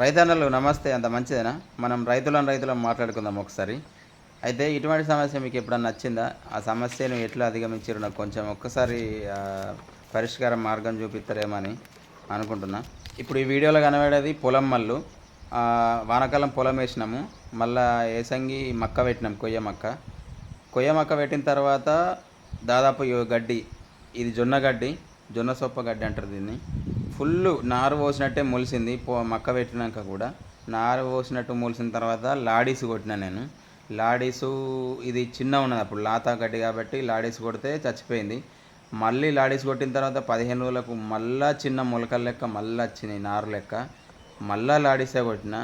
రైతన్నలు నమస్తే అంత మంచిదేనా? మనం రైతులను రైతులను మాట్లాడుకుందాం ఒకసారి. అయితే ఇటువంటి సమస్య మీకు ఎప్పుడన్నా నచ్చిందా? ఆ సమస్యను ఎట్లా అధిగమించారు నాకు కొంచెం ఒక్కసారి పరిష్కార మార్గం చూపిస్తారేమని అనుకుంటున్నా. ఇప్పుడు ఈ వీడియోలో కనబడేది పొలం మల్లు. వానాకాలం పొలం వేసినాము. మళ్ళా ఏసంగి మక్క పెట్టినాం కొయ్య మక్క. కొయ్య మక్క పెట్టిన తర్వాత దాదాపు ఈ గడ్డి ఇది జొన్న గడ్డి జొన్న సొప్ప గడ్డి అంటారు దీన్ని. ఫుల్ నారు పోసినట్టే మొలిసింది. పో మక్క పెట్టినాక కూడా నారు పోసినట్టు మొలిసిన తర్వాత లాడీస్ కొట్టినా నేను. లాడీసు ఇది చిన్న ఉన్నది అప్పుడు లాతా గడ్డి కాబట్టి లాడీస్ కొడితే చచ్చిపోయింది. మళ్ళీ లాడీస్ కొట్టిన తర్వాత పదిహేను రోజులకు మళ్ళా చిన్న మొలకల లెక్క మళ్ళీ వచ్చినాయి నారు లెక్క. మళ్ళా లాడీసే కొట్టిన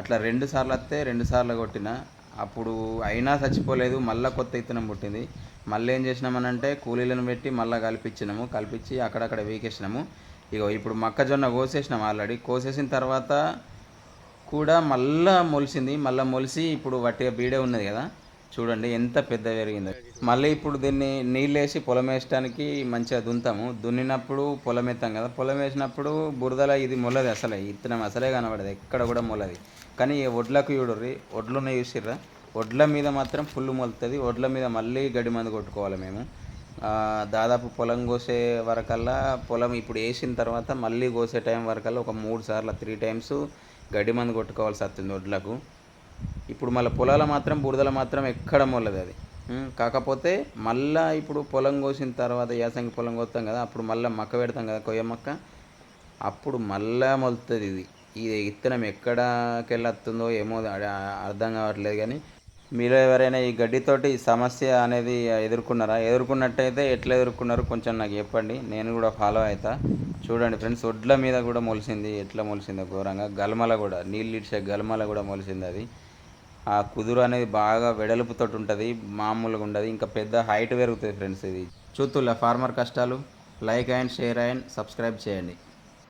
అట్లా రెండు సార్లు వస్తే రెండు సార్లు కొట్టిన అప్పుడు అయినా చచ్చిపోలేదు మళ్ళీ కొత్త ఇత్తనం పుట్టింది. మళ్ళీ ఏం చేసినామనంటే కూలీలను పెట్టి మళ్ళీ కలిపించినాము. కలిపించి అక్కడక్కడ వీకేసినాము. ఇగో ఇప్పుడు మొక్కజొన్న కోసేసినాం ఆల్రెడీ. కోసేసిన తర్వాత కూడా మళ్ళా మొలిసింది. మళ్ళీ మొలిసి ఇప్పుడు వట్టిగా బీడే ఉన్నది కదా. చూడండి ఎంత పెద్ద పెరిగిందో. మళ్ళీ ఇప్పుడు దీన్ని నీళ్ళు వేసి పొలం వేసడానికి మంచిగా దున్తాము దున్నినప్పుడు పొలం ఎత్తాం కదా. పొలం వేసినప్పుడు బురదల ఇది మొలది అసలే. ఇత్తనం అసలే కనబడదు. ఎక్కడ కూడా మొలది. కానీ వడ్లకు చూడర్రి వడ్లున్న చూసిర్రా? వడ్ల మీద మాత్రం ఫుల్ మొలుతుంది. వడ్ల మీద మళ్ళీ గడి మందు కొట్టుకోవాలి మేము. దాదాపు పొలం కోసే వరకల్లా పొలం ఇప్పుడు వేసిన తర్వాత మళ్ళీ కోసే టైం వరకల్లా ఒక మూడు సార్లు త్రీ టైమ్స్ గడ్డి మందు కొట్టుకోవాల్సి వస్తుంది వడ్లకు ఇప్పుడు మళ్ళీ పొలాల మాత్రం బురదల మాత్రం ఎక్కడ మొల్లదు అది. కాకపోతే మళ్ళా ఇప్పుడు పొలం కోసిన తర్వాత యాసంగి పొలం కోస్తాం కదా అప్పుడు మళ్ళీ మక్క పెడతాం కదా కొయ్య మక్క. అప్పుడు మళ్ళా మొలుతుంది ఇది. ఇది విత్తనం ఎక్కడికి వెళ్ళొస్తుందో ఏమో అర్థం కావట్లేదు కానీ మీలో ఎవరైనా ఈ గడ్డితోటి సమస్య అనేది ఎదుర్కొన్నారా? ఎదుర్కొన్నట్టయితే ఎట్లా ఎదుర్కొన్నారో? కొంచెం నాకు చెప్పండి. నేను కూడా ఫాలో అవుతా చూడండి ఫ్రెండ్స్ ఒడ్ల మీద కూడా మొలిసింది. ఎట్లా మొలిసిందో ఘోరంగా. గల్మల కూడా నీళ్ళు ఇడిచే గల్మల కూడా మొలిసింది అది. ఆ కుదురు అనేది బాగా వెడల్పుతో ఉంటుంది. మామూలుగా ఉండదు. ఇంకా పెద్ద హైట్ పెరుగుతుంది ఫ్రెండ్స్ ఇది. చూతుల్లా ఫార్మర్ కష్టాలు? Like and share and subscribe చేయండి.